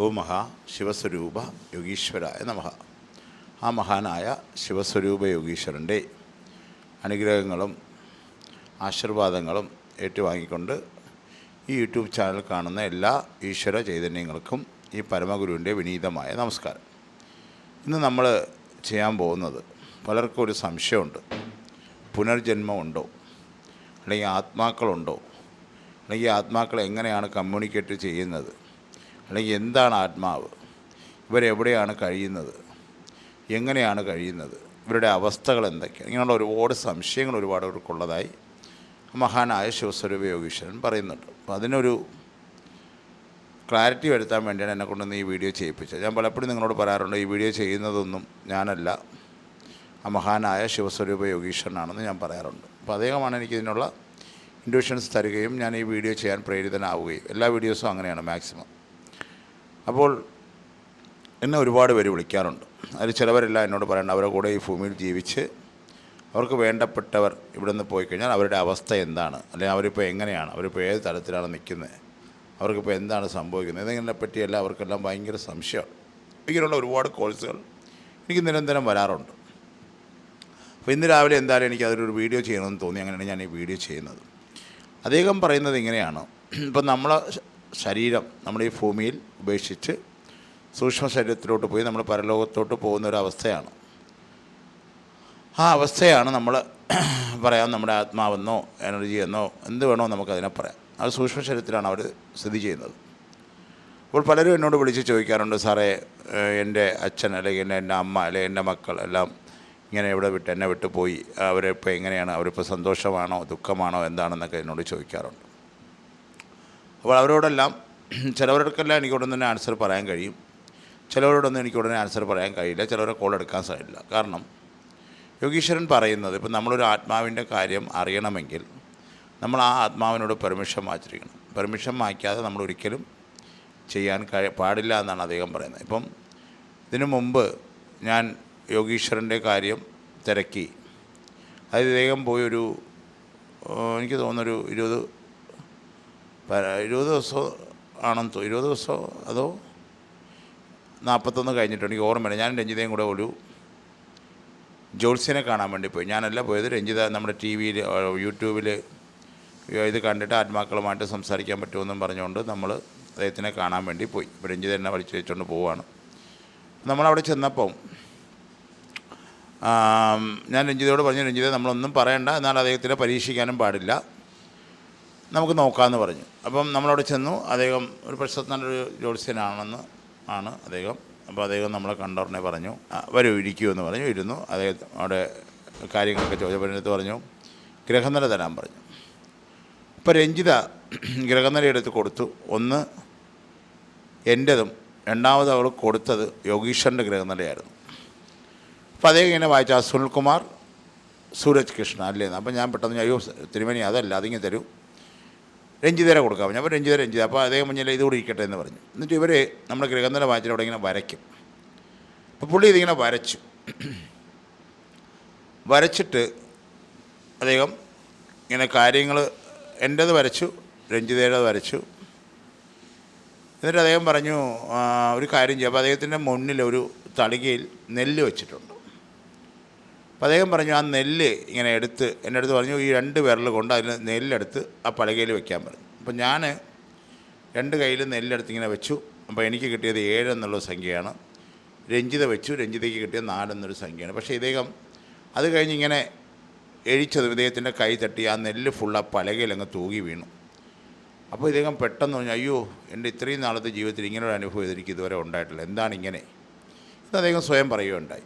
ഓ മഹാ ശിവസ്വരൂപ യോഗീശ്വരായ നമഹ ആ മഹാനായ ശിവസ്വരൂപ യോഗീശ്വരന്റെ അനുഗ്രഹങ്ങളും ആശീർവാദങ്ങളും ഏറ്റുവാങ്ങിക്കൊണ്ട് ഈ യൂട്യൂബ് ചാനൽ കാണുന്ന എല്ലാ ഈശ്വര ചൈതന്യങ്ങൾക്കും ഈ പരമഗുരുവിന്റെ വിനീതമായ നമസ്കാരം. ഇന്ന് നമ്മൾ ചെയ്യാൻ പോകുന്നത് പലർക്കും ഒരു സംശയമുണ്ട്. പുനർജന്മമുണ്ടോ? അല്ലെങ്കിൽ ആത്മാക്കളുണ്ടോ? അല്ലെങ്കിൽ ആത്മാക്കൾ എങ്ങനെയാണ് കമ്മ്യൂണിക്കേറ്റ് ചെയ്യുന്നത്? അല്ലെങ്കിൽ എന്താണ് ആത്മാവ്? ഇവരെവിടെയാണ് കഴിയുന്നത്? എങ്ങനെയാണ് കഴിയുന്നത്? ഇവരുടെ അവസ്ഥകൾ എന്തൊക്കെയാണ്? ഇങ്ങനെയുള്ള ഒരുപാട് സംശയങ്ങൾ ഒരുപാട് അവർക്കുള്ളതായി മഹാനായ ശിവസ്വരൂപ യോഗീശ്വരൻ പറയുന്നുണ്ട്. അപ്പോൾ അതിനൊരു ക്ലാരിറ്റി വരുത്താൻ വേണ്ടിയാണ് എന്നെ കൊണ്ടുവന്ന് ഈ വീഡിയോ ചെയ്യിപ്പിച്ചത്. ഞാൻ പലപ്പോഴും നിങ്ങളോട് പറയാറുണ്ട് ഈ വീഡിയോ ചെയ്യുന്നതൊന്നും ഞാനല്ല. ആ മഹാനായ ശിവസ്വരൂപ യോഗീശ്വരനാണെന്ന് ഞാൻ പറയാറുണ്ട്. അപ്പോൾ അദ്ദേഹമാണ് എനിക്ക് ഇതിനുള്ള ഇൻഡ്യൂഷൻസ് തരികയും ഞാൻ ഈ വീഡിയോ ചെയ്യാൻ പ്രേരിതനാവുകയും എല്ലാ വീഡിയോസും അങ്ങനെയാണ് മാക്സിമം. അപ്പോൾ എന്നെ ഒരുപാട് പേര് വിളിക്കാറുണ്ട്. അതിൽ ചിലവരെല്ലാം എന്നോട് പറയേണ്ട അവരുടെ കൂടെ ഈ ഭൂമിയിൽ ജീവിച്ച് അവർക്ക് വേണ്ടപ്പെട്ടവർ ഇവിടെ നിന്ന് പോയി കഴിഞ്ഞാൽ അവരുടെ അവസ്ഥ എന്താണ്? അല്ലെങ്കിൽ അവരിപ്പോൾ എങ്ങനെയാണ്? അവരിപ്പോൾ ഏത് തലത്തിലാണ് നിൽക്കുന്നത്? അവർക്കിപ്പോൾ എന്താണ് സംഭവിക്കുന്നത്? ഇതിനെ പറ്റിയല്ല അവർക്കെല്ലാം ഭയങ്കര സംശയമാണ്. ഇങ്ങനെയുള്ള ഒരുപാട് കോഴ്സുകൾ എനിക്ക് നിരന്തരം വരാറുണ്ട്. അപ്പോൾ ഇന്ന് രാവിലെ എന്തായാലും എനിക്ക് അതിലൊരു വീഡിയോ ചെയ്യണമെന്ന് തോന്നി. അങ്ങനെയാണ് ഞാൻ ഈ വീഡിയോ ചെയ്യുന്നത്. അദ്ദേഹം പറയുന്നത് ഇങ്ങനെയാണ്. ഇപ്പം നമ്മളെ ശ- ശരീരം നമ്മൾ ഈ ഭൂമിയിൽ ഉപേക്ഷിച്ച് സൂക്ഷ്മ ശരീരത്തിലോട്ട് പോയി നമ്മൾ പരലോകത്തോട്ട് പോകുന്ന ഒരു അവസ്ഥയാണ് ആ അവസ്ഥയാണ് നമ്മൾ പറയാം നമ്മുടെ ആത്മാവെന്നോ എനർജി എന്നോ എന്ത് വേണോ നമുക്കതിനെ പറയാം. അത് സൂക്ഷ്മ ശരീരത്തിലാണ് അവർ സ്ഥിതി ചെയ്യുന്നത്. അപ്പോൾ പലരും എന്നോട് വിളിച്ച് ചോദിക്കാറുണ്ട് സാറേ എന്റെ അച്ഛൻ അല്ലെങ്കിൽ എന്റെ എന്റെ അമ്മ അല്ലെങ്കിൽ എന്റെ മക്കൾ എല്ലാം ഇങ്ങനെ ഇവിടെ വിട്ട് എന്നെ വിട്ട് പോയി. അവരിപ്പോൾ എങ്ങനെയാണ്? അവരിപ്പോൾ സന്തോഷമാണോ ദുഃഖമാണോ? എന്താണെന്നൊക്കെ എന്നോട് ചോദിക്കാറുണ്ട്. അപ്പോൾ അവരോടെല്ലാം ചിലവരോടൊക്കെല്ലാം എനിക്ക് ഉടനെ തന്നെ ആൻസർ പറയാൻ കഴിയും. ചിലവരോടൊന്നും എനിക്ക് ഉടനെ ആൻസർ പറയാൻ കഴിയില്ല. ചിലവരെ കോൾ എടുക്കാൻ സാധിക്കില്ല കാരണം യോഗീശ്വരൻ പറയുന്നത് ഇപ്പം നമ്മളൊരു ആത്മാവിന്റെ കാര്യം അറിയണമെങ്കിൽ നമ്മൾ ആ ആത്മാവിനോട് പെർമിഷൻ വാങ്ങിച്ചിരിക്കണം പെർമിഷൻ വാങ്ങിക്കാതെ നമ്മൾ ഒരിക്കലും ചെയ്യാൻ കഴി പാടില്ല എന്നാണ് അദ്ദേഹം പറയുന്നത്. ഇപ്പം ഇതിനു മുമ്പ് ഞാൻ യോഗീശ്വരന്റെ കാര്യം തിരക്കി. അതായത് ഇദ്ദേഹം പോയി ഒരു എനിക്ക് തോന്നുന്നൊരു ഇരുപത് ഇരുപത് ദിവസം ആണെന്ന് തോ ഇരുപത് ദിവസമോ അതോ നാൽപ്പത്തൊന്ന് കഴിഞ്ഞിട്ടുണ്ട് എനിക്ക് ഓർമ്മയില്ല ഞാൻ രഞ്ജിതയും കൂടെ ഒരു ജോത്സ്യനെ കാണാൻ വേണ്ടി പോയി. ഞാനല്ല പോയത് രഞ്ജിത നമ്മുടെ ടി വിയിൽ യൂട്യൂബിൽ ഇത് കണ്ടിട്ട് ആത്മാക്കളുമായിട്ട് സംസാരിക്കാൻ പറ്റുമെന്നും പറഞ്ഞുകൊണ്ട് നമ്മൾ അദ്ദേഹത്തിനെ കാണാൻ വേണ്ടി പോയി. ഇപ്പോൾ രഞ്ജിത എന്നെ വലിച്ചു വെച്ചുകൊണ്ട് പോവുകയാണ് നമ്മളവിടെ ചെന്നപ്പം ഞാൻ രഞ്ജിതയോട് പറഞ്ഞു രഞ്ജിത നമ്മളൊന്നും പറയണ്ട. എന്നാൽ അദ്ദേഹത്തിനെ പരീക്ഷിക്കാനും പാടില്ല. നമുക്ക് നോക്കാമെന്ന് പറഞ്ഞു. അപ്പം നമ്മളവിടെ ചെന്നു. അദ്ദേഹം ഒരു പ്രശസ്ത നല്ലൊരു ജ്യോത്സ്യനാണെന്ന് ആണ് അദ്ദേഹം. അപ്പോൾ അദ്ദേഹം നമ്മളെ കണ്ടോറിനെ പറഞ്ഞു "ആ, വരൂ ഇരിക്കൂ എന്ന് പറഞ്ഞു ഇരുന്നു. അദ്ദേഹം അവിടെ കാര്യങ്ങളൊക്കെ ചോദിച്ചപ്പോൾ പറഞ്ഞു. ഗ്രഹനില തരാൻ പറഞ്ഞു. ഇപ്പോൾ രഞ്ജിത ഗ്രഹനില എടുത്ത് കൊടുത്തു. ഒന്ന് എന്റെതും രണ്ടാമത് അവൾ കൊടുത്തത് യോഗീശ്വരന്റെ ഗ്രഹനിലയായിരുന്നു. അപ്പോൾ അദ്ദേഹം ഇങ്ങനെ വായിച്ച. സുനിൽകുമാർ സൂരജ് കൃഷ്ണ അല്ലേന്ന് അപ്പം ഞാൻ പെട്ടെന്ന് അയ്യോ തിരുമണി അതല്ല അതിങ്ങനെ തരൂ. രഞ്ജിതരെ കൊടുക്കാം. പറഞ്ഞു അപ്പോൾ രഞ്ജിത രഞ്ജിത. അപ്പോൾ അദ്ദേഹം മുന്നിൽ ഇതുകൂടി ഇരിക്കട്ടെ എന്ന് പറഞ്ഞു. എന്നിട്ട് ഇവർ നമ്മുടെ വായിച്ചിട്ട് അവിടെ ഇങ്ങനെ വരയ്ക്കും. അപ്പോൾ പുള്ളി ഇതിങ്ങനെ വരച്ചു. വരച്ചിട്ട് അദ്ദേഹം ഇങ്ങനെ കാര്യങ്ങൾ എന്റേത് വരച്ചു രഞ്ജിതയുടെ വരച്ചു. എന്നിട്ട് അദ്ദേഹം പറഞ്ഞു ഒരു കാര്യം ചെയ്യാം. അപ്പോൾ അദ്ദേഹത്തിന്റെ മുന്നിൽ ഒരു തളികയിൽ നെല്ല് വെച്ചിട്ടുണ്ട്. അപ്പോൾ അദ്ദേഹം പറഞ്ഞു ആ നെല്ല് ഇങ്ങനെ എടുത്ത് എന്റെ അടുത്ത് പറഞ്ഞു ഈ രണ്ട് വിരൽ കൊണ്ട് അതിൽ നെല്ലെടുത്ത് ആ പലകയിൽ വെക്കാൻ പറഞ്ഞു. അപ്പോൾ ഞാൻ രണ്ട് കയ്യിൽ നെല്ലെടുത്ത് ഇങ്ങനെ വെച്ചു. അപ്പോൾ എനിക്ക് കിട്ടിയത് ഏഴ് എന്നുള്ള സംഖ്യയാണ്. രഞ്ജിത വെച്ചു. രഞ്ജിതയ്ക്ക് കിട്ടിയത് നാലെന്നൊരു സംഖ്യയാണ്. പക്ഷേ ഇദ്ദേഹം അത് കഴിഞ്ഞ് ഇങ്ങനെ എഴിച്ചത് ഇദ്ദേഹത്തിന്റെ കൈ തട്ടി ആ നെല്ല് ഫുൾ ആ പലകയിൽ അങ്ങ് തൂകി വീണു. അപ്പോൾ ഇദ്ദേഹം പെട്ടെന്ന് പറഞ്ഞു അയ്യോ എന്റെ ഇത്രയും നാളത്തെ ജീവിതത്തിൽ ഇങ്ങനെ ഒരു അനുഭവം എനിക്ക് ഇതുവരെ ഉണ്ടായിട്ടില്ല. എന്താണ് ഇങ്ങനെ? അദ്ദേഹം സ്വയം പറയുകയുണ്ടായി.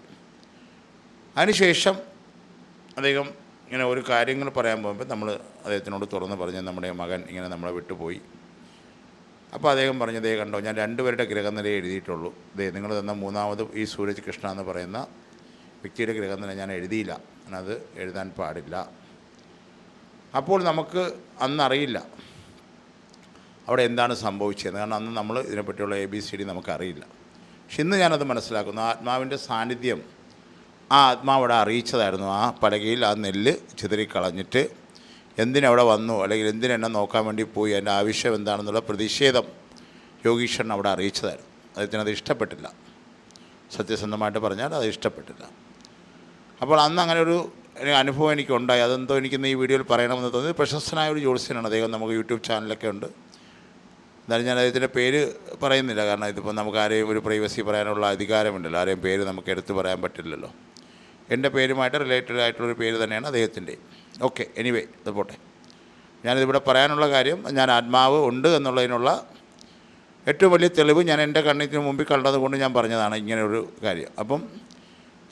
അതിനുശേഷം അദ്ദേഹം ഇങ്ങനെ ഒരു കാര്യങ്ങൾ പറയാൻ പോകുമ്പോൾ നമ്മൾ അദ്ദേഹത്തിനോട് തുറന്ന് പറഞ്ഞ് നമ്മുടെ മകൻ ഇങ്ങനെ നമ്മളെ വിട്ടുപോയി. അപ്പോൾ അദ്ദേഹം പറഞ്ഞു ദേ കണ്ടോ ഞാൻ രണ്ടുപേരുടെ ഗ്രഹനില എഴുതിയിട്ടുള്ളൂ. ദേ നിങ്ങൾ തന്ന മൂന്നാമത് ഈ സൂരജ് കൃഷ്ണ എന്ന് പറയുന്ന വ്യക്തിയുടെ ഗ്രഹനില ഞാൻ എഴുതിയില്ല. ഞാനത് എഴുതാൻ പാടില്ല. അപ്പോൾ നമുക്ക് അന്നറിയില്ല അവിടെ എന്താണ് സംഭവിച്ചത് കാരണം അന്ന് നമ്മൾ ഇതിനെപ്പറ്റിയുള്ള എ ബി സി ഡി നമുക്കറിയില്ല. പക്ഷെ ഇന്ന് ഞാനത് മനസ്സിലാക്കുന്നു. ആത്മാവിന്റെ സാന്നിധ്യം ആ അവിടെ അറിയിച്ചതായിരുന്നു. ആ പലകയിൽ ആ നെല്ല് ചിതറിക്കളഞ്ഞിട്ട് എന്തിനവിടെ വന്നു? അല്ലെങ്കിൽ എന്തിനെന്നെ നോക്കാൻ വേണ്ടി പോയി? എന്റെ ആവശ്യം എന്താണെന്നുള്ള പ്രതിഷേധം യോഗീശ്വരൻ അവിടെ അറിയിച്ചതായിരുന്നു. അദ്ദേഹത്തിന് അത് ഇഷ്ടപ്പെട്ടില്ല. സത്യസന്ധമായിട്ട് പറഞ്ഞാൽ അത് ഇഷ്ടപ്പെട്ടില്ല. അപ്പോൾ അന്ന് അങ്ങനെ ഒരു അനുഭവം എനിക്കുണ്ടായി. അതെന്തോ എനിക്കിന്ന് ഈ വീഡിയോയിൽ പറയണമെന്ന് തോന്നി. പ്രശസ്തനായ ഒരു ജ്യോത്സ്യനാണ്. അദ്ദേഹം നമുക്ക് യൂട്യൂബ് ചാനലൊക്കെ ഉണ്ട്. എന്നാലും ഞാൻ അദ്ദേഹത്തിന്റെ പേര് പറയുന്നില്ല. കാരണം ഇതിപ്പോൾ നമുക്ക് ആരെയും ഒരു പ്രൈവസി പറയാനുള്ള അധികാരമുണ്ടല്ലോ. ആരെയും പേര് നമുക്ക് എടുത്തു പറയാൻ പറ്റില്ലല്ലോ. എന്റെ പേരുമായിട്ട് റിലേറ്റഡ് ആയിട്ടുള്ളൊരു പേര് തന്നെയാണ് അദ്ദേഹത്തിന്റെ. ഓക്കെ എനിവേ ഇത് പോട്ടെ. ഞാനിതിവിടെ പറയാനുള്ള കാര്യം ഞാൻ ആത്മാവ് ഉണ്ട് എന്നുള്ളതിനുള്ള ഏറ്റവും വലിയ തെളിവ് ഞാൻ എന്റെ കണ്ണിന് മുമ്പിൽ കണ്ടത് കൊണ്ട് ഞാൻ പറഞ്ഞതാണ് ഇങ്ങനെയൊരു കാര്യം. അപ്പം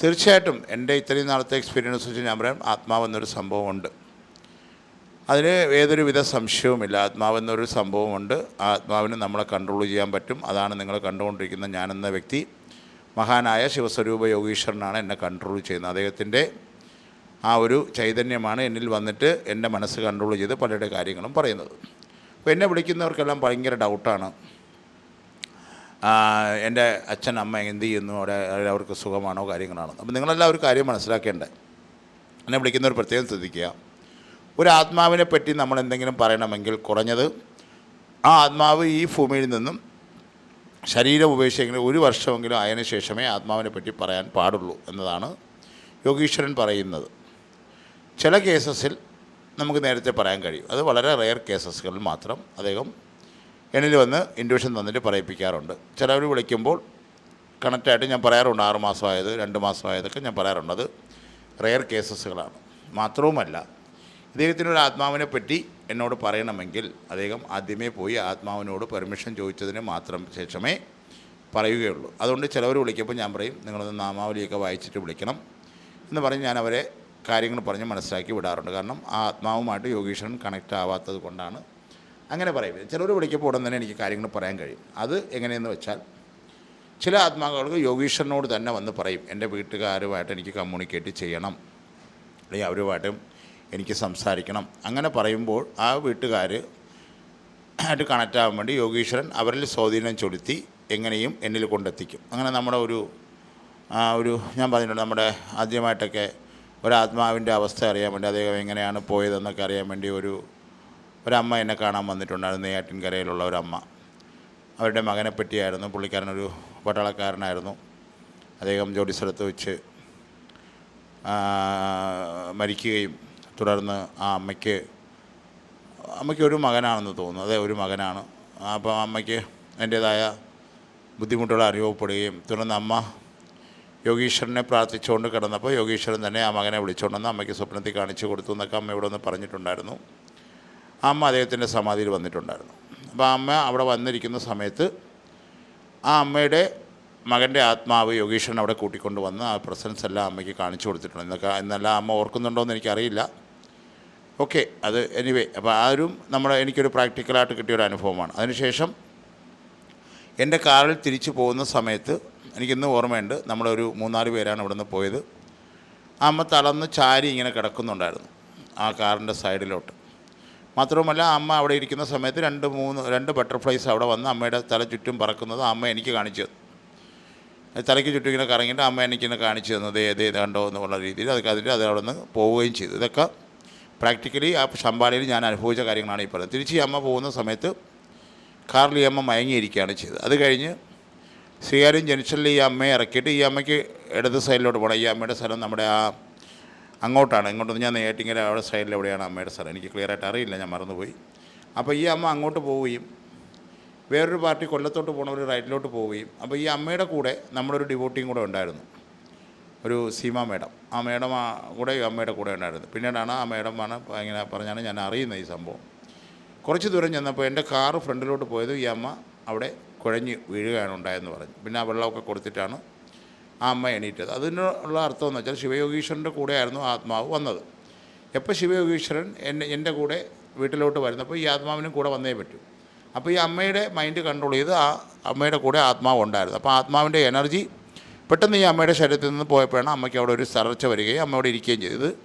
തീർച്ചയായിട്ടും എന്റെ ഇത്രയും നാളത്തെ എക്സ്പീരിയൻസ് വെച്ച് ഞാൻ പറയാം ആത്മാവെന്നൊരു സംഭവമുണ്ട് അതിന് ഏതൊരു വിധ സംശയവുമില്ല. ആത്മാവെന്നൊരു സംഭവമുണ്ട് ആത്മാവിന് നമ്മളെ കൺട്രോൾ ചെയ്യാൻ പറ്റും. അതാണ് നിങ്ങൾ കണ്ടുകൊണ്ടിരിക്കുന്ന ഞാനെന്ന വ്യക്തി. മഹാനായ ശിവസ്വരൂപ യോഗീശ്വരനാണ് എന്നെ കൺട്രോൾ ചെയ്യുന്നത്. അദ്ദേഹത്തിന്റെ ആ ഒരു ചൈതന്യമാണ് എന്നിൽ വന്നിട്ട് എന്റെ മനസ്സ് കൺട്രോൾ ചെയ്ത് പലരുടെ കാര്യങ്ങളും പറയുന്നത്. അപ്പോൾ എന്നെ വിളിക്കുന്നവർക്കെല്ലാം ഭയങ്കര ഡൗട്ടാണ് എന്റെ അച്ഛൻ അമ്മ എന്ത് ചെയ്യുന്നു? അവിടെ അവർക്ക് സുഖമാണോ? കാര്യങ്ങളാണോ? അപ്പോൾ നിങ്ങളെല്ലാം ഒരു കാര്യം മനസ്സിലാക്കേണ്ടത് എന്നെ വിളിക്കുന്നവർ പ്രത്യേകം ശ്രദ്ധിക്കുക. ഒരു ആത്മാവിനെ പറ്റി നമ്മൾ എന്തെങ്കിലും പറയണമെങ്കിൽ കുറഞ്ഞത് ആ ആത്മാവ് ഈ ഭൂമിയിൽ നിന്നും ശരീരം ഉപേക്ഷിച്ചെങ്കിലും ഒരു വർഷമെങ്കിലും ആയതിനു ശേഷമേ ആത്മാവിനെ പറ്റി പറയാൻ പാടുള്ളൂ എന്നതാണ് യോഗീശ്വരൻ പറയുന്നത്. ചില കേസസിൽ നമുക്ക് നേരത്തെ പറയാൻ കഴിയും. അത് വളരെ റെയർ കേസസുകളിൽ മാത്രം അദ്ദേഹം എന്നിൽ വന്ന് ഇൻഡ്യൂഷൻ തന്നിട്ട് പറയിപ്പിക്കാറുണ്ട്. ചിലവർ വിളിക്കുമ്പോൾ കണക്റ്റായിട്ട് ഞാൻ പറയാറുണ്ട് ആറ് മാസമായത് രണ്ട് മാസമായതൊക്കെ ഞാൻ പറയാറുണ്ട്. അത് റെയർ കേസസുകളാണ്. മാത്രവുമല്ല ഇദ്ദേഹത്തിനൊരു ആത്മാവിനെ പറ്റി എന്നോട് പറയണമെങ്കിൽ അദ്ദേഹം ആദ്യമേ പോയി ആത്മാവിനോട് പെർമിഷൻ ചോദിച്ചതിന് മാത്രം ശേഷമേ പറയുകയുള്ളൂ. അതുകൊണ്ട് ചിലവർ വിളിക്കുമ്പോൾ ഞാൻ പറയും നിങ്ങളൊന്ന് നാമാവലിയൊക്കെ വായിച്ചിട്ട് വിളിക്കണം എന്ന് പറഞ്ഞ് ഞാൻ അവരെ കാര്യങ്ങൾ പറഞ്ഞ് മനസ്സിലാക്കി വിടാറുണ്ട്. കാരണം ആ ആത്മാവുമായിട്ട് യോഗീശ്വരൻ കണക്റ്റ് ആവാത്തത് കൊണ്ടാണ് അങ്ങനെ പറയുന്നത്. ചിലർ വിളിക്കുമ്പോൾ ഉടൻ തന്നെ എനിക്ക് കാര്യങ്ങൾ പറയാൻ കഴിയും. അത് എങ്ങനെയെന്ന് വെച്ചാൽ ചില ആത്മാക്കൾക്ക് യോഗീശ്വരനോട് തന്നെ വന്ന് പറയും എന്റെ വീട്ടുകാരുമായിട്ട് എനിക്ക് കമ്മ്യൂണിക്കേറ്റ് ചെയ്യണം. അല്ലെങ്കിൽ അവരുമായിട്ടും എനിക്ക് സംസാരിക്കണം. അങ്ങനെ പറയുമ്പോൾ ആ വീട്ടുകാർ ആയിട്ട് കണക്റ്റ് ആവാൻ വേണ്ടി യോഗീശ്വരൻ അവരിൽ സ്വാധീനം ചെലുത്തി എങ്ങനെയും എന്നിൽ കൊണ്ടെത്തിക്കും. അങ്ങനെ നമ്മുടെ ഒരു ഒരു ഞാൻ പറഞ്ഞിട്ടുണ്ട് നമ്മുടെ ആദ്യമായിട്ടൊക്കെ ഒരു ഒരാത്മാവിന്റെ അവസ്ഥ അറിയാൻ വേണ്ടി അദ്ദേഹം എങ്ങനെയാണ് പോയതെന്നൊക്കെ അറിയാൻ വേണ്ടി ഒരു ഒരമ്മ എന്നെ കാണാൻ വന്നിട്ടുണ്ടായിരുന്നു നെയ്യാറ്റിൻകരയിലുള്ള ഒരമ്മ. അവരുടെ മകനെ പറ്റിയായിരുന്നു പുള്ളിക്കാരനൊരു പട്ടാളക്കാരനായിരുന്നു. അദ്ദേഹം ജോലി സ്ഥലത്ത് വെച്ച് മരിക്കുകയും തുടർന്ന് ആ അമ്മയ്ക്ക് അമ്മയ്ക്ക് ഒരു മകനാണെന്ന് തോന്നുന്നു. അതെ ഒരു മകനാണ്. അപ്പോൾ അമ്മയ്ക്ക് അതിന്റേതായ ബുദ്ധിമുട്ടുകൾ അനുഭവപ്പെടുകയും തുടർന്ന് അമ്മ യോഗീശ്വരനെ പ്രാർത്ഥിച്ചുകൊണ്ട് കിടന്നപ്പോൾ യോഗീശ്വരൻ തന്നെ ആ മകനെ വിളിച്ചുകൊണ്ടെന്ന് അമ്മയ്ക്ക് സ്വപ്നത്തിൽ കാണിച്ചു കൊടുത്തു എന്നൊക്കെ അമ്മ ഇവിടെ ഒന്ന് പറഞ്ഞിട്ടുണ്ടായിരുന്നു. അമ്മ അദ്ദേഹത്തിന്റെ സമാധിയിൽ വന്നിട്ടുണ്ടായിരുന്നു. അപ്പോൾ അമ്മ അവിടെ വന്നിരിക്കുന്ന സമയത്ത് ആ അമ്മയുടെ മകന്റെ ആത്മാവ് യോഗീശ്വരൻ അവിടെ കൂട്ടിക്കൊണ്ട് വന്ന് ആ പ്രസൻസ് എല്ലാം അമ്മയ്ക്ക് കാണിച്ചു കൊടുത്തിട്ടുണ്ട്. എന്നൊക്കെ എന്നല്ല അമ്മ ഓർക്കുന്നുണ്ടോ എന്ന് എനിക്കറിയില്ല. ഓക്കെ അത് എനിവേ അപ്പോൾ ആരും നമ്മുടെ എനിക്കൊരു പ്രാക്ടിക്കലായിട്ട് കിട്ടിയ ഒരു അനുഭവമാണ്. അതിനുശേഷം എന്റെ കാറിൽ തിരിച്ചു പോകുന്ന സമയത്ത് എനിക്കിന്ന് ഓർമ്മയുണ്ട് നമ്മളൊരു മൂന്നാൽ പേരാണ് ഇവിടെ നിന്ന് പോയത് അമ്മ തളർന്ന് ചാരി ഇങ്ങനെ കിടക്കുന്നുണ്ടായിരുന്നു ആ കാറിന്റെ സൈഡിലോട്ട്. മാത്രവുമല്ല അമ്മ അവിടെ ഇരിക്കുന്ന സമയത്ത് രണ്ട് മൂന്ന് രണ്ട് ബട്ടർഫ്ലൈസ് അവിടെ വന്ന് അമ്മയുടെ തല ചുറ്റും പറക്കുന്നത് അമ്മ എനിക്ക് കാണിച്ചു തന്നു. തലയ്ക്ക് ചുറ്റും ഇങ്ങനെ കറങ്ങിയിട്ട് അമ്മ എനിക്കിങ്ങനെ കാണിച്ചു തന്നത് ഏത് ഏതാണ്ടോ എന്നുള്ള രീതിയിൽ അതൊക്കെ അതിന്റെ അത് അവിടെ നിന്ന് പോവുകയും ചെയ്തു. ഇതൊക്കെ പ്രാക്ടിക്കലി ആ ശമ്പാലയിൽ ഞാൻ അനുഭവിച്ച കാര്യങ്ങളാണ് ഈ പറയുന്നത് തിരിച്ച് അമ്മ പോകുന്ന സമയത്ത് കാറിൽ ഈ അമ്മ മയങ്ങിയിരിക്കുകയാണ് ചെയ്തത്. അത് കഴിഞ്ഞ് ശ്രീകാര്യം ജംഗ്ഷനിൽ ഈ അമ്മയെ ഇറക്കിയിട്ട് ഈ അമ്മയ്ക്ക് ഇടത് സൈഡിലോട്ട് പോകണം. ഈ അമ്മയുടെ സ്ഥലം നമ്മുടെ ആ അങ്ങോട്ടാണ്. ഇങ്ങോട്ടൊന്ന് ഞാൻ നേട്ടിങ്ങനെ അവിടെ സൈഡിൽ എവിടെയാണ് അമ്മയുടെ സ്ഥലം? എനിക്ക് ക്ലിയർ ആയിട്ട് അറിയില്ല. ഞാൻ മറന്നുപോയി. അപ്പോൾ ഈ അമ്മ അങ്ങോട്ട് പോവുകയും വേറൊരു പാർട്ടി കൊല്ലത്തോട്ട് പോകണവർ റൈറ്റിലോട്ട് പോവുകയും അപ്പോൾ ഈ അമ്മയുടെ കൂടെ നമ്മുടെ ഒരു ഡിവോട്ടിയും കൂടെ ഉണ്ടായിരുന്നു. ഒരു സീമ മേഡം. ആ മേഡം കൂടെ അമ്മയുടെ കൂടെ ഉണ്ടായിരുന്നു. പിന്നീടാണ് ആ മേഡം ആണ് ഇങ്ങനെ പറഞ്ഞാണ് ഞാൻ അറിയുന്നത് ഈ സംഭവം. കുറച്ച് ദൂരം ചെന്നപ്പോൾ എന്റെ കാറ് ഫ്രണ്ടിലോട്ട് പോയത് ഈ അമ്മ അവിടെ കുഴഞ്ഞ് വീഴുകയാണ് ഉണ്ടായെന്ന് പറഞ്ഞു. പിന്നെ ആ വെള്ളമൊക്കെ കൊടുത്തിട്ടാണ് ആ അമ്മ എണീറ്റത്. അതിനുള്ള അർത്ഥം എന്ന് വെച്ചാൽ ശിവയോഗീശ്വരന്റെ കൂടെയായിരുന്നു ആത്മാവ് വന്നത്. എപ്പോൾ ശിവയോഗീശ്വരൻ എന്നെ എന്റെ കൂടെ വീട്ടിലോട്ട് വരുന്നപ്പോൾ ഈ ആത്മാവിനും കൂടെ വന്നേ പറ്റൂ. അപ്പോൾ ഈ അമ്മയുടെ മൈൻഡ് കൺട്രോൾ ചെയ്ത് ആ അമ്മയുടെ കൂടെ ആത്മാവ് ഉണ്ടായിരുന്നു. അപ്പോൾ ആത്മാവിന്റെ എനർജി പെട്ടെന്ന് ഈ അമ്മയുടെ ശരീരത്തിൽ നിന്ന് പോയപ്പോഴാണ് അമ്മയ്ക്ക് അവിടെ ഒരു തളർച്ച വരികയും അമ്മയോട് ഇരിക്കുകയും ചെയ്തത്.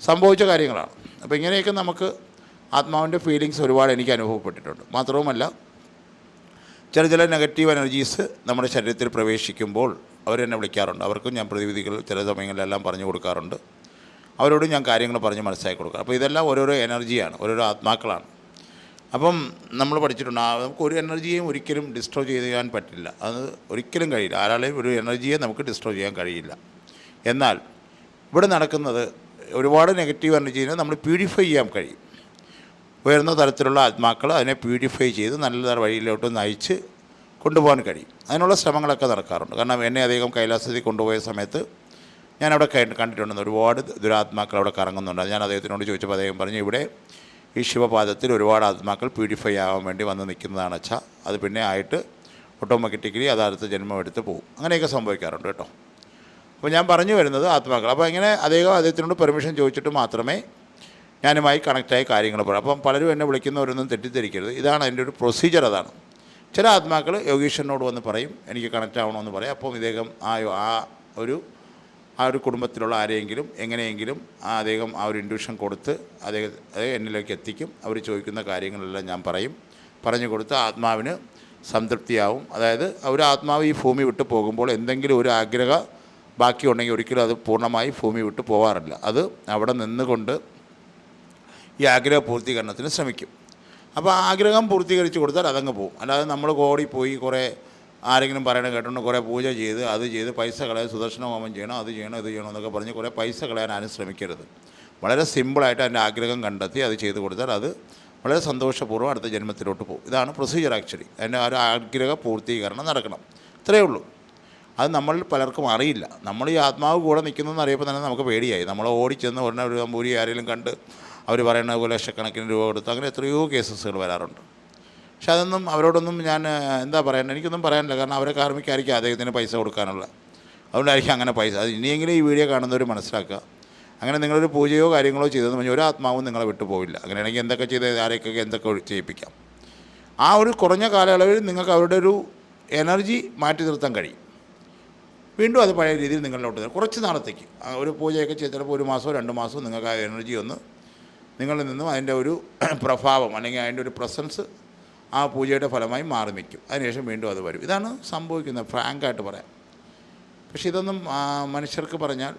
സംഭവിച്ച കാര്യങ്ങളാണ്. അപ്പോൾ ഇങ്ങനെയൊക്കെ നമുക്ക് ആത്മാവിന്റെ ഫീലിങ്സ് ഒരുപാട് എനിക്ക് അനുഭവപ്പെട്ടിട്ടുണ്ട്. മാത്രവുമല്ല ചില ചില നെഗറ്റീവ് എനർജീസ് നമ്മുടെ ശരീരത്തിൽ പ്രവേശിക്കുമ്പോൾ അവരെന്നെ വിളിക്കാറുണ്ട്. അവർക്കും ഞാൻ പ്രതിവിധികൾ ചില സമയങ്ങളിലെല്ലാം പറഞ്ഞു കൊടുക്കാറുണ്ട്. അവരോട് ഞാൻ കാര്യങ്ങൾ പറഞ്ഞ് മനസ്സിലാക്കി കൊടുക്കാം അപ്പോൾ ഇതെല്ലാം ഓരോരോ എനർജിയാണ് ഓരോരോ ആത്മാക്കളാണ്. അപ്പം നമ്മൾ പഠിച്ചിട്ടുണ്ട്. നമുക്ക് ഒരു എനർജിയും ഒരിക്കലും ഡിസ്ട്രോ ചെയ്യാൻ പറ്റില്ല. അത് ഒരിക്കലും കഴിയില്ല. ആരാളെയും ഒരു എനർജിയെ നമുക്ക് ഡിസ്ട്രോ ചെയ്യാൻ കഴിയില്ല. എന്നാൽ ഇവിടെ നടക്കുന്നത് ഒരുപാട് നെഗറ്റീവ് എനർജീനെ നമ്മൾ പ്യൂരിഫൈ ചെയ്യാൻ കഴിയും. ഉയർന്ന തരത്തിലുള്ള ആത്മാക്കൾ അതിനെ പ്യൂരിഫൈ ചെയ്ത് നല്ല വഴിയിലോട്ട് നയിച്ച് കൊണ്ടുപോകാൻ കഴിയും. അതിനുള്ള ശ്രമങ്ങളൊക്കെ നടക്കാറുണ്ട്. കാരണം എന്നെ അധികം കൈലാസത്തിൽ കൊണ്ടുപോയ സമയത്ത് ഞാൻ അവിടെ കണ്ട് കണ്ടിട്ടുണ്ടെന്ന് ഒരുപാട് ദുരാത്മാക്കൾ അവിടെ കറങ്ങുന്നുണ്ട്. ഞാൻ അദ്ദേഹത്തിനോട് ചോദിച്ചപ്പോൾ അദ്ദേഹം പറഞ്ഞു ഇവിടെ ഈ ശിവപാദത്തിൽ ഒരുപാട് ആത്മാക്കൾ പ്യൂരിഫൈ ആവാൻ വേണ്ടി വന്ന് നിൽക്കുന്നതാണ് അച്ഛാ. അത് പിന്നെ ആയിട്ട് ഓട്ടോമാറ്റിക്കലി അത് അടുത്ത ജന്മം എടുത്ത് പോകും അങ്ങനെയൊക്കെ സംഭവിക്കാറുണ്ട് കേട്ടോ. അപ്പോൾ ഞാൻ പറഞ്ഞു വരുന്നത് ആത്മാക്കൾ അപ്പോൾ ഇങ്ങനെ അദ്ദേഹം അദ്ദേഹത്തിനോട് പെർമിഷൻ ചോദിച്ചിട്ട് മാത്രമേ ഞാനുമായി കണക്റ്റായി കാര്യങ്ങൾ പറയും. അപ്പം പലരും എന്നെ വിളിക്കുന്നവരൊന്നും തെറ്റിദ്ധരിക്കരുത്. ഇതാണ് അതിന്റെ ഒരു പ്രൊസീജിയർ അതാണ്. ചില ആത്മാക്കൾ യോഗീശ്വരനോട് വന്ന് പറയും എനിക്ക് കണക്റ്റ് ആവണമെന്ന് പറയും. അപ്പം ഇദ്ദേഹം ആ ആ ഒരു ആ ഒരു കുടുംബത്തിലുള്ള ആരെയെങ്കിലും എങ്ങനെയെങ്കിലും അദ്ദേഹം ആ ഒരു ഇൻഡ്യൂഷൻ കൊടുത്ത് അദ്ദേഹം എന്നിലേക്ക് എത്തിക്കും. അവർ ചോദിക്കുന്ന കാര്യങ്ങളെല്ലാം ഞാൻ പറയും. പറഞ്ഞു കൊടുത്ത് ആത്മാവിന് സംതൃപ്തിയാവും. അതായത് ഒരു ആത്മാവ് ഈ ഭൂമി വിട്ട് പോകുമ്പോൾ എന്തെങ്കിലും ഒരു ആഗ്രഹ ബാക്കിയുണ്ടെങ്കിൽ ഒരിക്കലും അത് പൂർണമായി ഭൂമി വിട്ട് പോകാറില്ല അത് അവിടെ നിന്നുകൊണ്ട് ഈ ആഗ്രഹ പൂർത്തീകരണത്തിന് ശ്രമിക്കും. അപ്പോൾ ആഗ്രഹം പൂർത്തീകരിച്ച് കൊടുത്താൽ അതങ്ങ് പോകും അല്ലാതെ നമ്മൾ കോടി പോയി കുറേ ആരെങ്കിലും പറയണ കേട്ടോണ്ട് കുറേ പൂജ ചെയ്ത് അത് ചെയ്ത് പൈസ കളയാൻ സുദർശന ഹോമം ചെയ്യണം അത് ചെയ്യണം ഇത് ചെയ്യണം എന്നൊക്കെ പറഞ്ഞ് കുറേ പൈസ കളയാൻ ആരും ശ്രമിക്കരുത്. വളരെ സിമ്പിളായിട്ട് അതിന്റെ ആഗ്രഹം കണ്ടെത്തി അത് ചെയ്ത് കൊടുത്താൽ അത് വളരെ സന്തോഷപൂർവം അടുത്ത ജന്മത്തിലോട്ട് പോകും. ഇതാണ് പ്രൊസീജിയർ ആക്ച്വലി അതിന്റെ ഒരു ആഗ്രഹ പൂർത്തീകരണം നടക്കണം. ഇത്രയേ ഉള്ളൂ. അത് നമ്മൾ പലർക്കും അറിയില്ല. നമ്മൾ ഈ ആത്മാവ് കൂടെ നിൽക്കുന്നതെന്ന് അറിയപ്പോൾ തന്നെ നമുക്ക് പേടിയായി. നമ്മൾ ഓടിച്ചെന്ന് ഉടനെ ഒരു അമ്പൂരി ആരെങ്കിലും കണ്ട് അവർ പറയുന്ന ലക്ഷക്കണക്കിന് രൂപ കൊടുത്ത് അങ്ങനെ എത്രയോ കേസസുകൾ വരാറുണ്ട്. പക്ഷെ അതൊന്നും അവരോടൊന്നും ഞാൻ എന്താ പറയുന്നത് എനിക്കൊന്നും പറയാനില്ല. കാരണം അവരെ കാർമ്മിക്കായിരിക്കും അദ്ദേഹത്തിന് പൈസ കൊടുക്കാനുള്ള. അതുകൊണ്ടായിരിക്കും അങ്ങനെ പൈസ. അത് ഇനിയെങ്കിലും ഈ വീഡിയോ കാണുന്നവർ മനസ്സിലാക്കുക. അങ്ങനെ നിങ്ങളൊരു പൂജയോ കാര്യങ്ങളോ ചെയ്തെന്ന് പറഞ്ഞാൽ ഒരു ആത്മാവും നിങ്ങളെ വിട്ടു പോവില്ല. അങ്ങനെയാണെങ്കിൽ എന്തൊക്കെ ചെയ്ത് ആരെയൊക്കെ എന്തൊക്കെ ചെയ്യിപ്പിക്കാം? ആ ഒരു കുറഞ്ഞ കാലയളവിൽ നിങ്ങൾക്ക് അവരുടെ ഒരു എനർജി മാറ്റി നിർത്താൻ കഴിയും. വീണ്ടും അത് പഴയ രീതിയിൽ നിങ്ങളിലോട്ട് തരും കുറച്ച് നാളത്തേക്ക്. ഒരു പൂജയൊക്കെ ചെയ്ത് ചിലപ്പോൾ ഒരു മാസമോ രണ്ട് മാസമോ നിങ്ങൾക്ക് ആ എനർജി ഒന്ന് നിങ്ങളിൽ നിന്നും അതിന്റെ ഒരു പ്രഭാവം അല്ലെങ്കിൽ അതിന്റെ ഒരു പ്രസൻസ് ആ പൂജയുടെ ഫലമായി മാറി നിൽക്കും. അതിനുശേഷം വീണ്ടും അത് വരും. ഇതാണ് സംഭവിക്കുന്നത്. ഫ്രാങ്കായിട്ട് പറയാം. പക്ഷേ ഇതൊന്നും മനുഷ്യർക്ക് പറഞ്ഞാൽ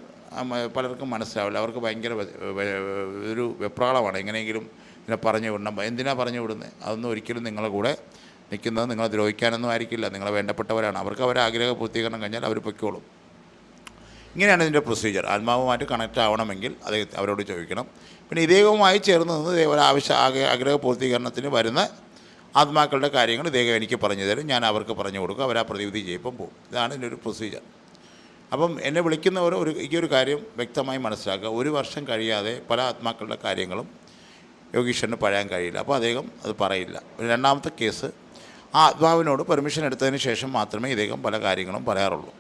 പലർക്കും മനസ്സിലാവില്ല. അവർക്ക് ഭയങ്കര ഒരു വെപ്രാളമാണ്. എങ്ങനെയെങ്കിലും ഇതിനെ പറഞ്ഞു വിടണം. എന്തിനാ പറഞ്ഞു വിടുന്നത് അതൊന്നും ഒരിക്കലും നിങ്ങളുടെ കൂടെ നിൽക്കുന്നത് നിങ്ങളെ ദ്രോഹിക്കാനൊന്നും ആയിരിക്കില്ല. നിങ്ങളെ വേണ്ടപ്പെട്ടവരാണ്. അവർക്ക് അവരെ ആഗ്രഹ പൂർത്തീകരണം കഴിഞ്ഞാൽ അവർ പൊയ്ക്കോളും. ഇങ്ങനെയാണ് ഇതിന്റെ പ്രൊസീജിയർ. ആത്മാവുമായിട്ട് കണക്റ്റ് ആവണമെങ്കിൽ അത് അവരോട് ചോദിക്കണം. പിന്നെ ഇദ്ദേഹവുമായി ചേർന്ന് നിന്ന് ഇതേപോലെ ആവശ്യ ആഗ്ര- ആഗ്രഹ പൂർത്തീകരണത്തിന് വരുന്ന ആത്മാക്കളുടെ കാര്യങ്ങൾ ഇദ്ദേഹം എനിക്ക് പറഞ്ഞു തരും ഞാൻ അവർക്ക് പറഞ്ഞു കൊടുക്കും അവർ ആ പ്രതിവിധി ചെയ്യുമ്പം പോകും ഇതാണ് ഇതിന്റെ ഒരു പ്രൊസീജിയർ അപ്പം എന്നെ വിളിക്കുന്നവർ ഒരു ഈ ഒരു കാര്യം വ്യക്തമായി മനസ്സിലാക്കുക. ഒരു വർഷം കഴിയാതെ പല ആത്മാക്കളുടെ കാര്യങ്ങളും യോഗീശ്വരന് പറയാൻ കഴിയില്ല. അപ്പോൾ അദ്ദേഹം അത് പറയില്ല. രണ്ടാമത്തെ കേസ് ആ ആത്മാവിനോട് പെർമിഷൻ എടുത്തതിന് ശേഷം മാത്രമേ ഇദ്ദേഹം പല കാര്യങ്ങളും പറയാറുള്ളൂ.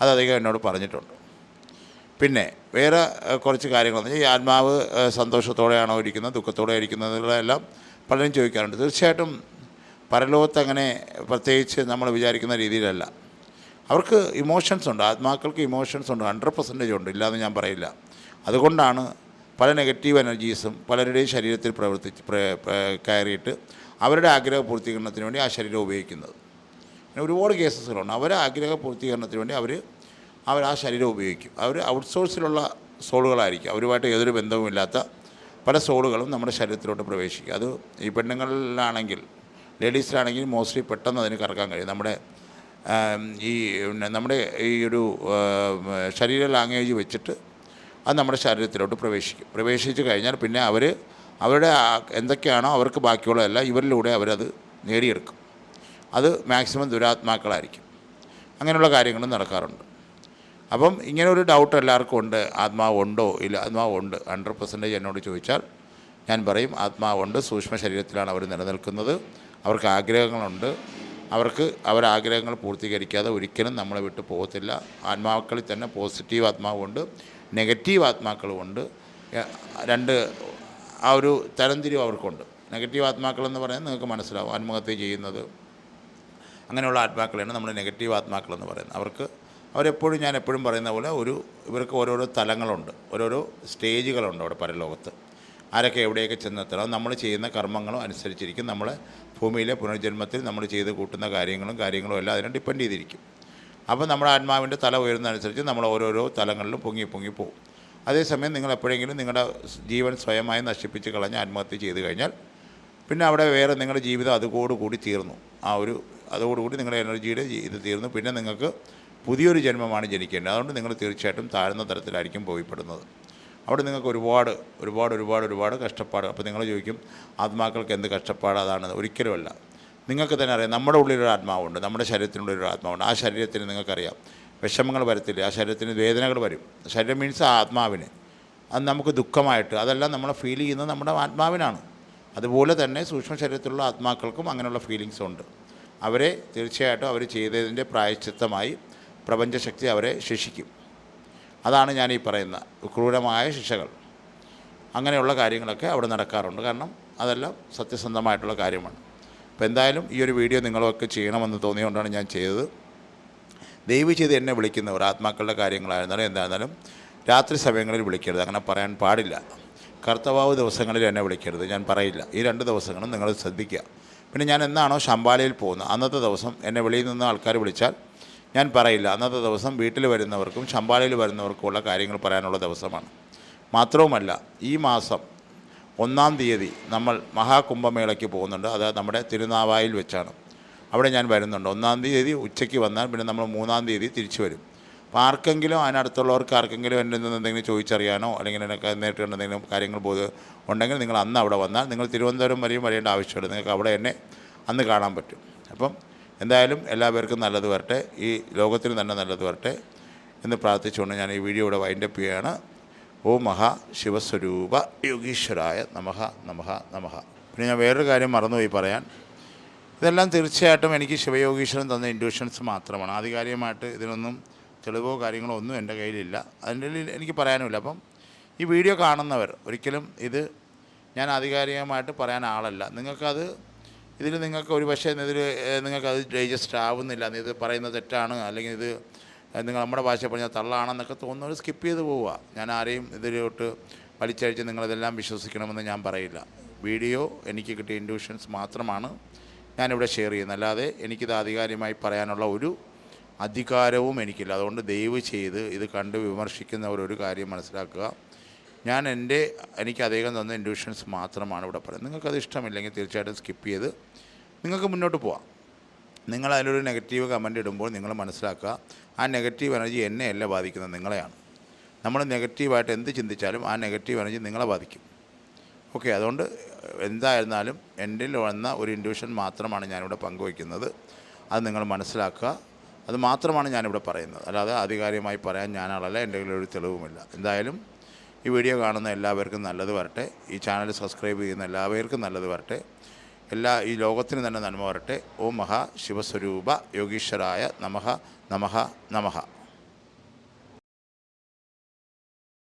അത് അദ്ദേഹം എന്നോട് പറഞ്ഞിട്ടുണ്ട്. പിന്നെ വേറെ കുറച്ച് കാര്യങ്ങളെന്ന് ഈ ആത്മാവ് സന്തോഷത്തോടെയാണോ ഇരിക്കുന്നത് ദുഃഖത്തോടെ ഇരിക്കുന്നതെല്ലാം പലരും ചോദിക്കാറുണ്ട്. തീർച്ചയായിട്ടും പരലോകത്ത് അങ്ങനെ പ്രത്യേകിച്ച് നമ്മൾ വിചാരിക്കുന്ന രീതിയിലല്ല. അവർക്ക് ഇമോഷൻസ് ഉണ്ട്. ആത്മാക്കൾക്ക് ഇമോഷൻസ് ഉണ്ട്. ഹൺഡ്രഡ് പെർസെന്റേജ് ഉണ്ട്. ഇല്ലയെന്ന് ഞാൻ പറയില്ല. അതുകൊണ്ടാണ് പല നെഗറ്റീവ് എനർജീസും പലരുടെയും ശരീരത്തിൽ പ്രവർത്തിച്ച് പ്ര- പ്ര- കയറിയിട്ട് അവരുടെ ആഗ്രഹ പൂർത്തീകരണത്തിന് വേണ്ടി ആ ശരീരം ഉപയോഗിക്കുന്നത്. പിന്നെ ഒരുപാട് കേസസുകളുണ്ട്. അവരെ ആഗ്രഹ പൂർത്തീകരണത്തിന് വേണ്ടി അവർ അവർ ആ ശരീരം ഉപയോഗിക്കും. അവർ ഔട്ട്സോഴ്സിലുള്ള സോളുകളായിരിക്കും. അവരുമായിട്ട് യാതൊരു ബന്ധവുമില്ലാത്ത പല സോളുകളും നമ്മുടെ ശരീരത്തിലോട്ട് പ്രവേശിക്കും. അത് ഈ പെണ്ണുങ്ങളിലാണെങ്കിൽ ലേഡീസിലാണെങ്കിൽ മോസ്റ്റ്ലി പെട്ടെന്ന് അതിന് കറക്കാൻ കഴിയും. നമ്മുടെ ഈ നമ്മുടെ ഈ ഒരു ശരീര ലാംഗ്വേജ് വെച്ചിട്ട് അത് നമ്മുടെ ശരീരത്തിലോട്ട് പ്രവേശിക്കും. പ്രവേശിച്ച് കഴിഞ്ഞാൽ പിന്നെ അവർ അവരുടെ എന്തൊക്കെയാണോ അവർക്ക് ബാക്കിയുള്ളതല്ല ഇവരിലൂടെ അവരത് നേടിയെടുക്കും. അത് മാക്സിമം ദുരാത്മാക്കളായിരിക്കും. അങ്ങനെയുള്ള കാര്യങ്ങളും നടക്കാറുണ്ട്. അപ്പം ഇങ്ങനെ ഒരു ഡൗട്ട് എല്ലാവർക്കും ഉണ്ട്. ആത്മാവ് ഉണ്ടോ? ഇല്ല ആത്മാവ് ഉണ്ട്. ഹൺഡ്രഡ് പെർസെന്റേജ് എന്നോട് ചോദിച്ചാൽ ഞാൻ പറയും ആത്മാവ് ഉണ്ട്. സൂക്ഷ്മ ശരീരത്തിലാണ് അവർ നിലനിൽക്കുന്നത്. അവർക്ക് ആഗ്രഹങ്ങളുണ്ട്. അവർക്ക് അവരാഗ്രഹങ്ങൾ പൂർത്തീകരിക്കാതെ ഒരിക്കലും നമ്മളെ വിട്ട് പോകത്തില്ല. ആത്മാക്കളിൽ തന്നെ പോസിറ്റീവ് ആത്മാവുണ്ട് നെഗറ്റീവ് ആത്മാക്കളുമുണ്ട്. രണ്ട് ആ ഒരു തരംതിരിവ് അവർക്കുണ്ട്. നെഗറ്റീവ് ആത്മാക്കളെന്ന് പറയുന്നത് നിങ്ങൾക്ക് മനസ്സിലാവും ആത്മഹത്യ ചെയ്യുന്നത്. അങ്ങനെയുള്ള ആത്മാക്കളെയാണ് നമ്മൾ നെഗറ്റീവ് ആത്മാക്കളെന്ന് പറയുന്നത്. അവർക്ക് അവരെപ്പോഴും ഞാൻ എപ്പോഴും പറയുന്ന പോലെ ഒരു ഇവർക്ക് ഓരോരോ തലങ്ങളുണ്ട് ഓരോരോ സ്റ്റേജുകളുണ്ട് അവിടെ പരലോകത്ത്. ആരൊക്കെ എവിടെയൊക്കെ ചെന്നെത്തണം നമ്മൾ ചെയ്യുന്ന കർമ്മങ്ങളും അനുസരിച്ചിരിക്കും. നമ്മളെ ഭൂമിയിലെ പുനർജന്മത്തിൽ നമ്മൾ ചെയ്ത് കൂട്ടുന്ന കാര്യങ്ങളും കാര്യങ്ങളും എല്ലാം അതിനെ ഡിപ്പെൻഡ് ചെയ്തിരിക്കും. അപ്പോൾ നമ്മുടെ ആത്മാവിന്റെ തല ഉയരുന്നതനുസരിച്ച് നമ്മൾ ഓരോരോ തലങ്ങളിലും പൊങ്ങി പൊങ്ങി പോകും. അതേസമയം നിങ്ങൾ എപ്പോഴെങ്കിലും നിങ്ങളുടെ ജീവൻ സ്വയമായി നശിപ്പിച്ച് കളഞ്ഞ് ആത്മഹത്യ ചെയ്ത് കഴിഞ്ഞാൽ പിന്നെ അവിടെ വേറെ നിങ്ങളുടെ ജീവിതം അതോടുകൂടി തീർന്നു. ആ ഒരു അതോടുകൂടി നിങ്ങളുടെ എനർജിയുടെ ഇത് തീർന്നു. പിന്നെ നിങ്ങൾക്ക് പുതിയൊരു ജന്മമാണ് ജനിക്കേണ്ടത്. അതുകൊണ്ട് നിങ്ങൾ തീർച്ചയായിട്ടും താഴ്ന്ന തരത്തിലായിരിക്കും പോയിപ്പെടുന്നത് അവിടെ നിങ്ങൾക്ക് ഒരുപാട് ഒരുപാട് ഒരുപാട് ഒരുപാട് കഷ്ടപ്പാട്. അപ്പോൾ നിങ്ങൾ ചോദിക്കും ആത്മാക്കൾക്ക് എന്ത് കഷ്ടപ്പാട്? അതാണ് ഒരിക്കലുമല്ല. നിങ്ങൾക്ക് തന്നെ അറിയാം നമ്മുടെ ഉള്ളിലൊരു ആത്മാവുണ്ട് നമ്മുടെ ശരീരത്തിനുള്ളിൽ ഒരു ആത്മാവുണ്ട്. ആ ശരീരത്തിന് നിങ്ങൾക്കറിയാം വിഷമങ്ങൾ വരത്തില്ല ആ ശരീരത്തിന് വേദനകൾ വരും. ശരീരം മീൻസ് ആത്മാവിന്. അത് നമുക്ക് ദുഃഖമായിട്ട് അതെല്ലാം നമ്മളെ ഫീൽ ചെയ്യുന്നത് നമ്മുടെ ആത്മാവിനാണ്. അതുപോലെ തന്നെ സൂക്ഷ്മ ശരീരത്തിലുള്ള ആത്മാക്കൾക്കും അങ്ങനെയുള്ള ഫീലിങ്സ് ഉണ്ട്. അവരെ തീർച്ചയായിട്ടും അവർ ചെയ്തതിന്റെ പ്രായശ്ചിത്തമായി പ്രപഞ്ചശക്തി അവരെ ശിക്ഷിക്കും അതാണ് ഞാൻ ഈ പറയുന്ന ക്രൂരമായ ശിക്ഷകൾ. അങ്ങനെയുള്ള കാര്യങ്ങളൊക്കെ അവിടെ നടക്കാറുണ്ട്. കാരണം അതെല്ലാം സത്യസന്ധമായിട്ടുള്ള കാര്യമാണ്. അപ്പോൾ എന്തായാലും ഈ ഒരു വീഡിയോ നിങ്ങളൊക്കെ ചെയ്യണമെന്ന് തോന്നിയുകൊണ്ടാണ് ഞാൻ ചെയ്തത്. ദയവ് ചെയ്ത് എന്നെ വിളിക്കുന്നവർ ആത്മാക്കളുടെ കാര്യങ്ങളായിരുന്നാലും എന്തായിരുന്നാലും രാത്രി സമയങ്ങളിൽ വിളിക്കരുത്. അങ്ങനെ പറയാൻ പാടില്ല. കർത്തവാവ് ദിവസങ്ങളിൽ എന്നെ വിളിക്കരുത്. ഞാൻ പറയില്ല. ഈ രണ്ട് ദിവസങ്ങളും നിങ്ങൾ ശ്രദ്ധിക്കുക. പിന്നെ ഞാൻ എന്നാണോ ശമ്പാലയിൽ പോകുന്നത്? അന്നത്തെ ദിവസം എന്നെ വെളിയിൽ നിന്ന് ആൾക്കാർ വിളിച്ചാൽ ഞാൻ പറയില്ല. അന്നത്തെ ദിവസം വീട്ടിൽ വരുന്നവർക്കും ശമ്പാലയിൽ വരുന്നവർക്കുമുള്ള കാര്യങ്ങൾ പറയാനുള്ള ദിവസമാണ്. മാത്രവുമല്ല ഈ മാസം ഒന്നാം തീയതി നമ്മൾ മഹാകുംഭമേളയ്ക്ക് പോകുന്നുണ്ട്. അത് നമ്മുടെ തിരുനാവായിൽ വെച്ചാണ്. അവിടെ ഞാൻ വരുന്നുണ്ട്. ഒന്നാം തീയതി ഉച്ചയ്ക്ക് വന്നാൽ പിന്നെ നമ്മൾ മൂന്നാം തീയതി തിരിച്ചു വരും. അപ്പോൾ ആർക്കെങ്കിലും അതിനടുത്തുള്ളവർക്ക് ആർക്കെങ്കിലും എന്റെ നിന്ന് എന്തെങ്കിലും ചോദിച്ചറിയാനോ അല്ലെങ്കിൽ എനിക്ക് നേരിട്ട് എന്തെങ്കിലും കാര്യങ്ങൾ ബോധ ഉണ്ടെങ്കിൽ നിങ്ങൾ അന്ന് അവിടെ വന്നാൽ നിങ്ങൾ തിരുവനന്തപുരം വരെയും വരേണ്ട ആവശ്യമില്ല. നിങ്ങൾക്ക് അവിടെ എന്നെ അന്ന് കാണാൻ പറ്റും. അപ്പം എന്തായാലും എല്ലാവർക്കും നല്ലത് വരട്ടെ. ഈ ലോകത്തിന് തന്നെ നല്ലത് വരട്ടെ എന്ന് പ്രാർത്ഥിച്ചുകൊണ്ട് ഞാൻ ഈ വീഡിയോ ഇവിടെ വൈൻഡപ്പ് ചെയ്യുകയാണ്. ഓ മഹാ ശിവസ്വരൂപ യോഗീശ്വരായ നമഹ നമഹ നമഹ പിന്നെ ഞാൻ വേറൊരു കാര്യം മറന്നുപോയി പറയാൻ. ഇതെല്ലാം തീർച്ചയായിട്ടും എനിക്ക് ശിവയോഗീശ്വരൻ തന്ന ഇൻഡ്യൂഷൻസ് മാത്രമാണ്. ആധികാരികമായിട്ട് ഇതിനൊന്നും തെളിവോ കാര്യങ്ങളോ ഒന്നും എന്റെ കയ്യിലില്ല. അതിന്റെ എനിക്ക് പറയാനുമില്ല. അപ്പം ഈ വീഡിയോ കാണുന്നവർ ഒരിക്കലും ഇത് ഞാൻ ആധികാരികമായിട്ട് പറയാൻ ആളല്ല. നിങ്ങൾക്കത് ഇതിൽ നിങ്ങൾക്ക് ഒരു പക്ഷേ ഇതിൽ നിങ്ങൾക്കത് ഡൈജസ്റ്റ് ആവുന്നില്ല. ഇത് പറയുന്നത് തെറ്റാണ്. അല്ലെങ്കിൽ ഇത് നിങ്ങൾ നമ്മുടെ ഭാഷ പറഞ്ഞാൽ തള്ളാണെന്നൊക്കെ തോന്നുന്നവർ സ്കിപ്പ് ചെയ്ത് പോവുക. ഞാൻ ആരെയും ഇതിലോട്ട് വലിച്ചഴിച്ച് നിങ്ങളിതെല്ലാം വിശ്വസിക്കണമെന്ന് ഞാൻ പറയില്ല. വീഡിയോ എനിക്ക് കിട്ടിയ ഇൻഡ്യൂഷൻസ് മാത്രമാണ് ഞാനിവിടെ ഷെയർ ചെയ്യുന്നത്. അല്ലാതെ എനിക്കിത് ആധികാരികമായി പറയാനുള്ള ഒരു അധികാരവും എനിക്കില്ല. അതുകൊണ്ട് ദയവ് ചെയ്ത് ഇത് കണ്ട് വിമർശിക്കുന്നവർ ഒരു കാര്യം മനസ്സിലാക്കുക. ഞാൻ എന്റെ എനിക്ക് അദ്ദേഹം തന്ന ഇൻഡ്യൂഷൻസ് മാത്രമാണ് ഇവിടെ പറയുന്നത്. നിങ്ങൾക്കത് ഇഷ്ടമില്ലെങ്കിൽ തീർച്ചയായിട്ടും സ്കിപ്പ് ചെയ്ത് നിങ്ങൾക്ക് മുന്നോട്ട് പോവാം. നിങ്ങൾ അതിലൊരു നെഗറ്റീവ് കമന്റ് ഇടുമ്പോൾ നിങ്ങൾ മനസ്സിലാക്കുക ആ നെഗറ്റീവ് എനർജി എന്നെയല്ല ബാധിക്കുന്നത് നിങ്ങളെയാണ്. നമ്മൾ നെഗറ്റീവായിട്ട് എന്ത് ചിന്തിച്ചാലും ആ നെഗറ്റീവ് എനർജി നിങ്ങളെ ബാധിക്കും. ഓക്കെ അതുകൊണ്ട് എന്തായിരുന്നാലും എന്റെ വന്ന ഒരു ഇൻഡ്യൂഷൻ മാത്രമാണ് ഞാനിവിടെ പങ്കുവയ്ക്കുന്നത്. അത് നിങ്ങൾ മനസ്സിലാക്കുക. അത് മാത്രമാണ് ഞാനിവിടെ പറയുന്നത്. അല്ലാതെ ആധികാരികമായി പറയാൻ ഞാനാളല്ല എന്റെ ഒരു തെളിവുമില്ല. എന്തായാലും ഈ വീഡിയോ കാണുന്ന എല്ലാവർക്കും നല്ലത് വരട്ടെ. ഈ ചാനൽ സബ്സ്ക്രൈബ് ചെയ്യുന്ന എല്ലാവർക്കും നല്ലത് വരട്ടെ. എല്ലാ ഈ ലോകത്തിന് തന്നെ നന്മ വരട്ടെ. ഓം മഹാ ശിവസ്വരൂപ യോഗീശ്വരായ നമഹ നമഹ നമഃ